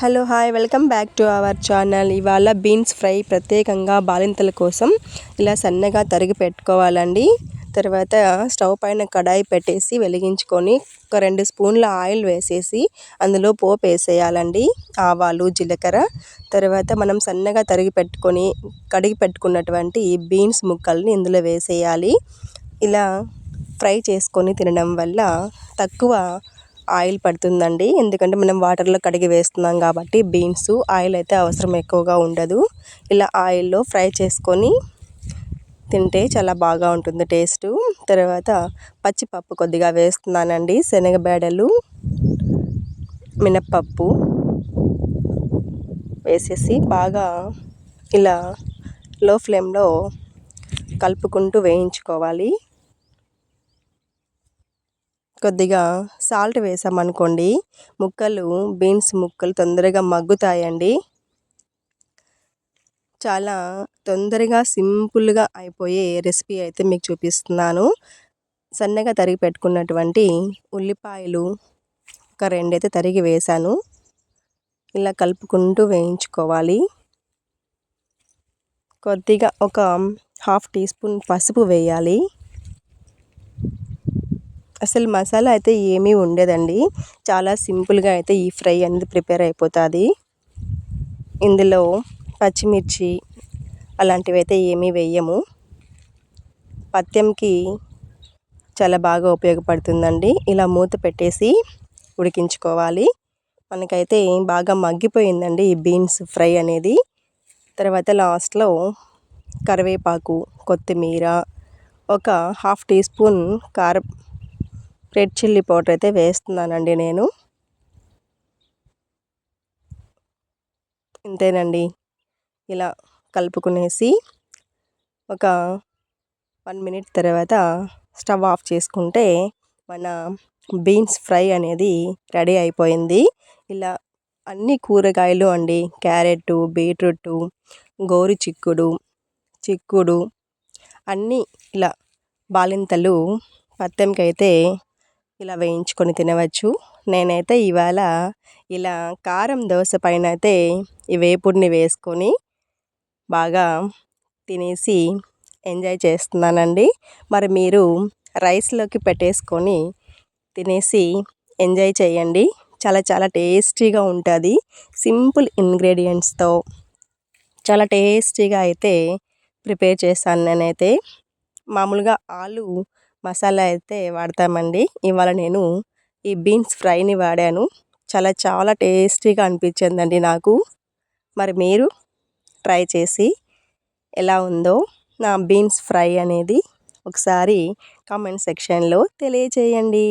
Hello hi. Welcome back to our channel. ఇవాళ beans fry ప్రత్యేకంగా బాలింతల కోసం ఇలా సన్నగా తరిగి పెట్టుకోవాలండి. తర్వాత స్టవ్ పైన కడాయి పెట్టేసి వెలిగించుకొని ఒక రెండు స్పూన్ల ఆయిల్ వేసేసి అందులో పోపు వేసేయాలండి. ఆవాలు జీలకర్ర. తర్వాత మనం సన్నగా తరిగి పెట్టుకొని కడిగి పెట్టుకున్నటువంటి బీన్స్ ముక్కల్ని ఇందులో వేసేయాలి. ఇలా ఫ్రై చేసుకొని తినడం వల్ల తక్కువ ఆయిల్ పడుతుందండి. ఎందుకంటే మనం వాటర్లో కడిగి వేస్తున్నాం కాబట్టి బీన్స్ ఆయిల్ అయితే అవసరం ఎక్కువగా ఉండదు. ఇలా ఆయిల్లో ఫ్రై చేసుకొని తింటే చాలా బాగా ఉంటుంది టేస్ట్. తర్వాత పచ్చిపప్పు కొద్దిగా వేస్తున్నానండి. శనగబేడలు మినప్పప్పు వేసేసి బాగా ఇలా లో ఫ్లేమ్లో కలుపుకుంటూ వేయించుకోవాలి. కొద్దిగా సాల్ట్ వేసామనుకోండి ముక్కలు బీన్స్ ముక్కలు తొందరగా మగ్గుతాయండి. చాలా తొందరగా సింపుల్గా అయిపోయే రెసిపీ అయితే మీకు చూపిస్తున్నాను. సన్నగా తరిగి పెట్టుకున్నటువంటి ఉల్లిపాయలు ఒక రెండైతే తరిగి వేశాను ఇలా కలుపుకుంటూ వేయించుకోవాలి. కొద్దిగా ఒక హాఫ్ టీ స్పూన్ పసుపు వేయాలి. అసలు మసాలా అయితే ఏమీ ఉండదండి. చాలా సింపుల్గా అయితే ఈ ఫ్రై అనేది ప్రిపేర్ అయిపోతుంది. ఇందులో పచ్చిమిర్చి అలాంటివి అయితే ఏమీ వేయము. పత్యంకి చాలా బాగా ఉపయోగపడుతుందండి. ఇలా మూత పెట్టేసి ఉడికించుకోవాలి. మనకైతే బాగా మగ్గిపోయిందండి ఈ బీన్స్ ఫ్రై అనేది. తర్వాత లాస్ట్లో కరివేపాకు కొత్తిమీర ఒక హాఫ్ టీ స్పూన్ కారం రెడ్ చిల్లీ పౌడర్ అయితే వేస్తున్నానండి నేను. ఇంతేనండి. ఇలా కలుపుకునేసి ఒక వన్ మినిట్ తర్వాత స్టవ్ ఆఫ్ చేసుకుంటే మన బీన్స్ ఫ్రై అనేది రెడీ అయిపోయింది. ఇలా అన్ని కూరగాయలు అండి క్యారెట్ బీట్రూట్ గోరు చిక్కుడు చిక్కుడు అన్నీ ఇలా బాలింతలు పత్తెంకి అయితే ఇలా వేయించుకొని తినవచ్చు. నేనైతే ఇవాళ ఇలా కారం దోశ పైన అయితే ఈ వేపుడిని వేసుకొని బాగా తినేసి ఎంజాయ్ చేస్తున్నానండి. మరి మీరు రైస్లోకి పెట్టేసుకొని తినేసి ఎంజాయ్ చేయండి. చాలా చాలా టేస్టీగా ఉంటుంది. సింపుల్ ఇంగ్రీడియంట్స్తో చాలా టేస్టీగా అయితే ప్రిపేర్ చేశాను నేనైతే. మామూలుగా ఆలు మసాలా అయితే వాడతామండి. ఇవాళ నేను ఈ బీన్స్ ఫ్రైని వాడాను. చాలా చాలా టేస్టీగా అనిపించిందండి నాకు. మరి మీరు ట్రై చేసి ఎలా ఉందో నా బీన్స్ ఫ్రై అనేది ఒకసారి కామెంట్ సెక్షన్లో తెలియచేయండి.